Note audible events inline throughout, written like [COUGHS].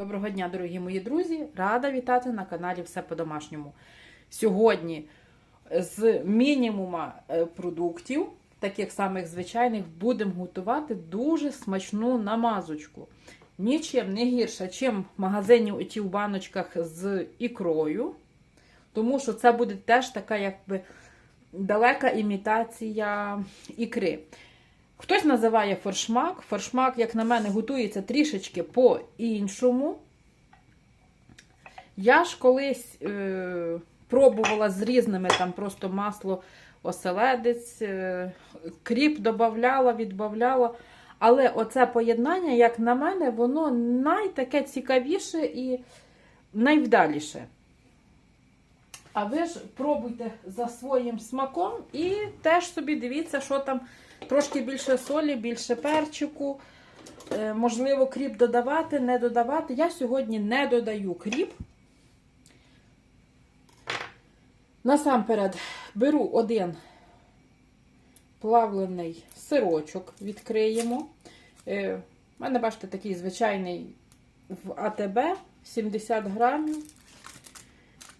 Доброго дня, дорогі мої друзі! Рада вітати на каналі Все по-домашньому. Сьогодні з мінімума е, продуктів, таких самих звичайних, будемо готувати дуже смачну намазочку. Нічим не гірше, чим в магазині оті в баночках з ікрою. Тому що це буде теж така, якби далека імітація ікри. Хтось називає форшмак. Форшмак, як на мене, готується трішечки по-іншому. Я ж колись е, пробувала з різними там просто масло оселедець, е, кріп додавала, відбавляла. Але оце поєднання, як на мене, воно найтаке цікавіше і найвдаліше. А ви ж пробуйте за своїм смаком і теж собі дивіться, що там трошки більше солі, більше перчику. Е, можливо, кріп додавати, не додавати. Я сьогодні не додаю кріп. Насамперед беру один плавлений сирочок, відкриємо. Е, У мене, бачите, такий звичайний в АТБ 70 грамів.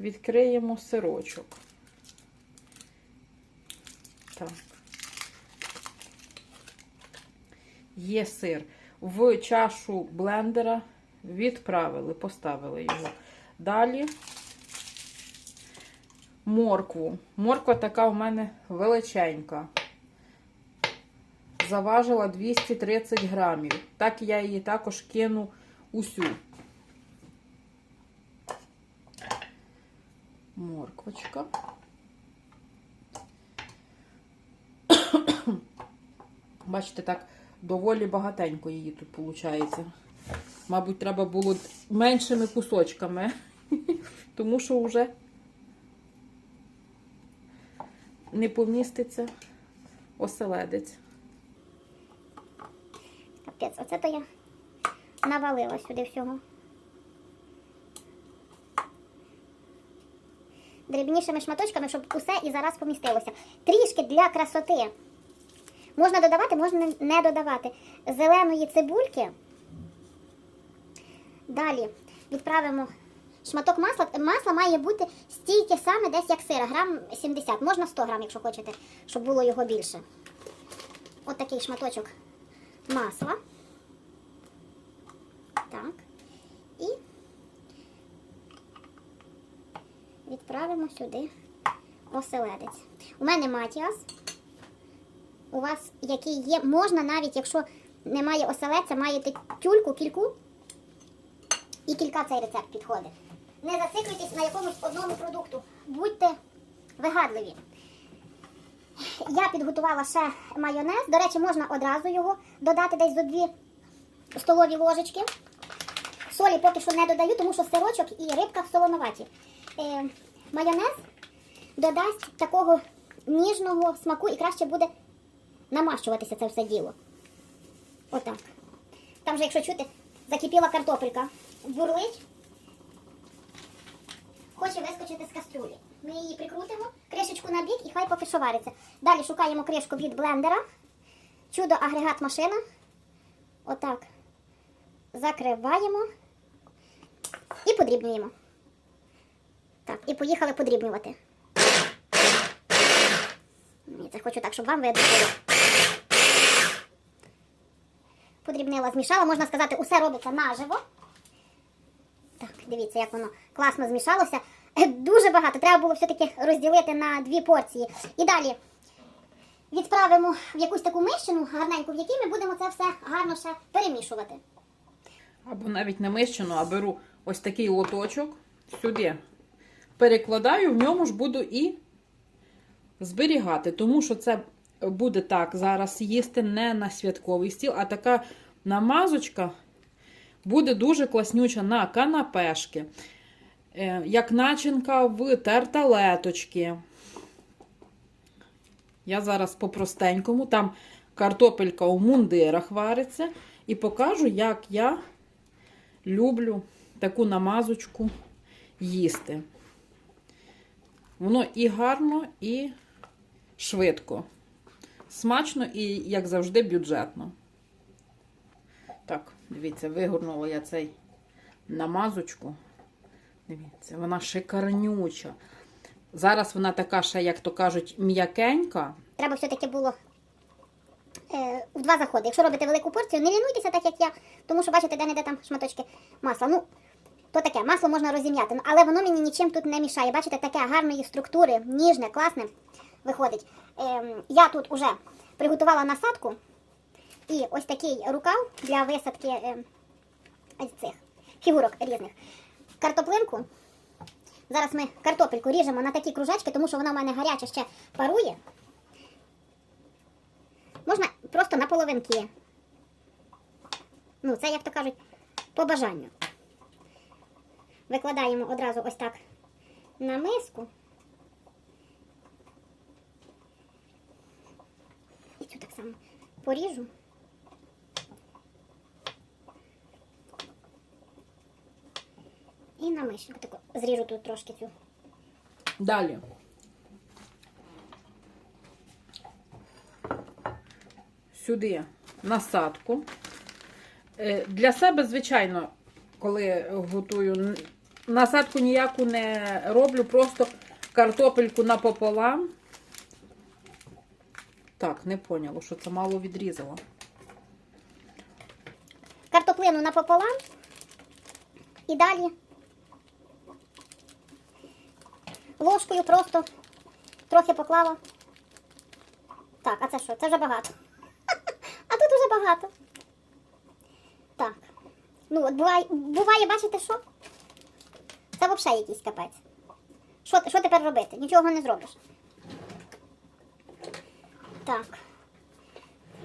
Відкриємо сирочок. Так. Є сир. В чашу блендера відправили, поставили його. Далі моркву. Морква така у мене величенька. Заважила 230 грамів. Так я її також кину усю. Морквочка. [COUGHS] Бачите, так доволі багатенько її тут виходить. Мабуть, треба було меншими кусочками, [LAUGHS] тому що вже не поміститься оселедець. Капець, оце то я навалила сюди всього. Дрібнішими шматочками, щоб усе і зараз помістилося. Трішки для красоти. Можна додавати, можна не додавати. Зеленої цибульки. Далі відправимо шматок масла. Масло має бути стільки саме десь як сира, грам 70, можна 100 грам, якщо хочете, щоб було його більше. От такий шматочок масла. Так. І відправимо сюди оселедець. У мене матіас. У вас який є, можна навіть, якщо немає оселедця, маєте тюльку, кільку, і кілька цей рецепт підходить. Не зациклюйтесь на якомусь одному продукту. Будьте вигадливі. Я підготувала ще майонез. До речі, можна одразу його додати десь до 2 столові ложечки. Солі поки що не додаю, тому що сирочок і рибка солоноваті. Е, майонез додасть такого ніжного смаку і краще буде намащуватися це все діло. Отак. Там же, якщо чути, закипіла картопелька. Бурлить. Хоче вискочити з каструлі. Ми її прикрутимо, кришечку на бік і хай поки що. Далі шукаємо кришку від блендера. Чудо агрегат машина. Отак. Закриваємо і подрібнюємо. Так, і поїхали подрібнювати. Це хочу так, щоб вам видно. Подрібнила, змішала, можна сказати, усе робиться наживо. Так, дивіться, як воно класно змішалося. Е, Дуже багато. Треба було все-таки розділити на дві порції. І далі відправимо в якусь таку мищину гарненьку, в якій ми будемо це все гарно ще перемішувати. Або навіть не мищену, а беру ось такий лоточок сюди. Перекладаю, в ньому ж буду і зберігати. Тому що це буде так зараз їсти не на святковий стіл, а така намазочка буде дуже класнюча на канапешки, е, як начинка в тарталеточки. Я зараз по-простенькому, там картопелька у мундирах вариться, і покажу, як я люблю таку намазочку їсти. Воно і гарно, і швидко. Смачно і, як завжди, бюджетно. Так, дивіться, вигорнула я цей намазочку. Дивіться, вона шикарнюча. Зараз вона така ще, як то кажуть, м'якенька. Треба все-таки було е, в два заходи. Якщо робите велику порцію, не лінуйтеся так, як я, тому що бачите, де-не-де там шматочки масла. Ну, то таке, масло можна розім'яти, але воно мені нічим тут не мішає. Бачите, таке гарної структури, ніжне, класне виходить. Ем, я тут уже приготувала насадку і ось такий рукав для висадки ем, цих фігурок різних. Картоплинку. Зараз ми картопельку ріжемо на такі кружечки, тому що вона в мене гаряча ще парує. Можна просто на половинки. Ну, це, як то кажуть, по бажанню. Викладаємо одразу ось так на миску. І цю так само поріжу. І на миску. Таку зріжу тут трошки цю. Далі. Сюди насадку. Е, Для себе, звичайно, коли готую, насадку ніяку не роблю, просто картопельку напополам. Так, не поняло, що це мало відрізала. Картоплину напополам. І далі ложкою просто трохи поклала. Так, а це що? Це вже багато. [LAUGHS] А тут уже багато. Так. Ну, от буває, буває, бачите, що? Це взагалі якийсь капець. Що, що тепер робити? Нічого не зробиш. Так.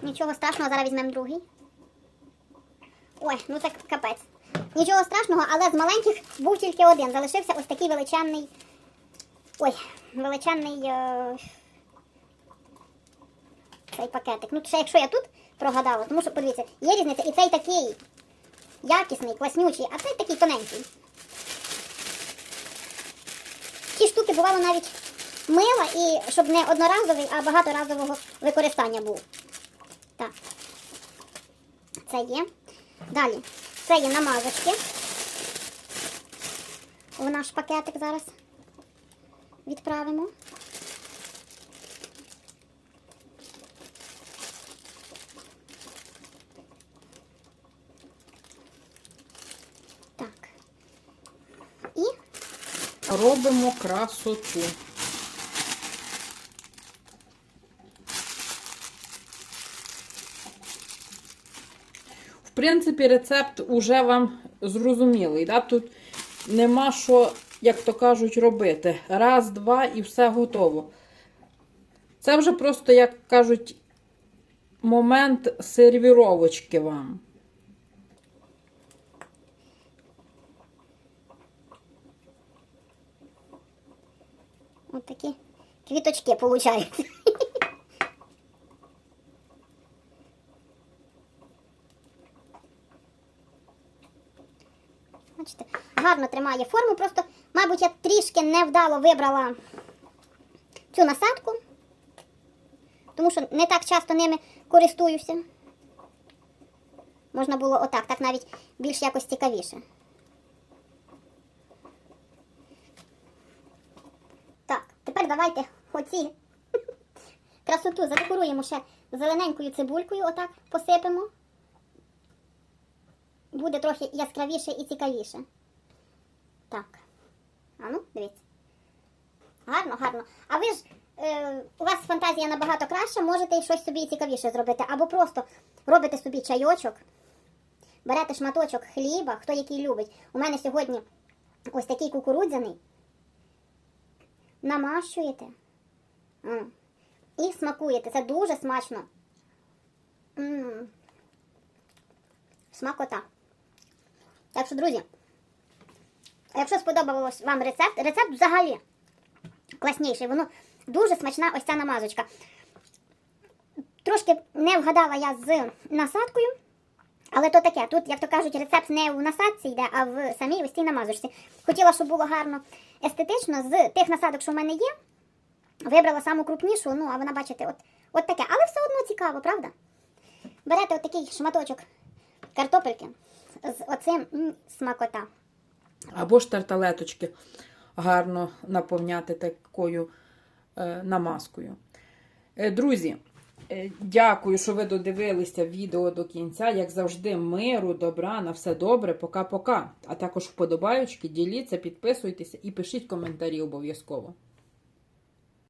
Нічого страшного, зараз візьмемо другий. Ой, ну це капець. Нічого страшного, але з маленьких був тільки один. Залишився ось такий величезний. Ой, величезний е... цей пакетик. Ну, ще якщо я тут прогадала, тому що подивіться, є різниця. І цей такий якісний, класнючий, а цей такий тоненький. Ті штуки бувало навіть мила і щоб не одноразовий, а багаторазового використання був. Так. Це є. Далі. Це є намазочки. В наш пакетик зараз відправимо. Так. І Робимо красоту. Принципі, рецепт уже вам зрозумілий. Да? Тут нема що, як то кажуть, робити. Раз, два і все готово. Це вже просто, як кажуть, момент сервіровочки вам. от такі квіточки получаються. Бачите, гарно тримає форму, просто, мабуть, я трішки невдало вибрала цю насадку, тому що не так часто ними користуюся. Можна було отак, так навіть більш якось цікавіше. Так, тепер давайте оці [LAUGHS] красоту задекоруємо ще зелененькою цибулькою, отак посипемо. Буде трохи яскравіше і цікавіше. Так. А ну, дивіться. Гарно, гарно. А ви ж, е, у вас фантазія набагато краща, можете щось собі цікавіше зробити. Або просто робите собі чайочок, берете шматочок хліба, хто який любить. У мене сьогодні ось такий кукурудзяний намащуєте М. і смакуєте. Це дуже смачно. М. Смакота. Так що, друзі, якщо сподобалось вам рецепт, рецепт взагалі класніший. Воно дуже смачна ось ця намазочка. Трошки не вгадала я з насадкою. Але то таке, тут, як то кажуть, рецепт не в насадці йде, а в самій ось цій намазочці. Хотіла, щоб було гарно естетично. З тих насадок, що в мене є, вибрала саму крупнішу, ну, а вона, бачите, от, от таке. Але все одно цікаво, правда? Берете от такий шматочок картопельки, з оцим смакота. Або ж тарталеточки гарно наповняти такою е, намазкою. Е, друзі, е, дякую, що ви додивилися відео до кінця. Як завжди, миру, добра, на все добре, пока-пока. А також вподобаючки, діліться, підписуйтеся і пишіть коментарі обов'язково.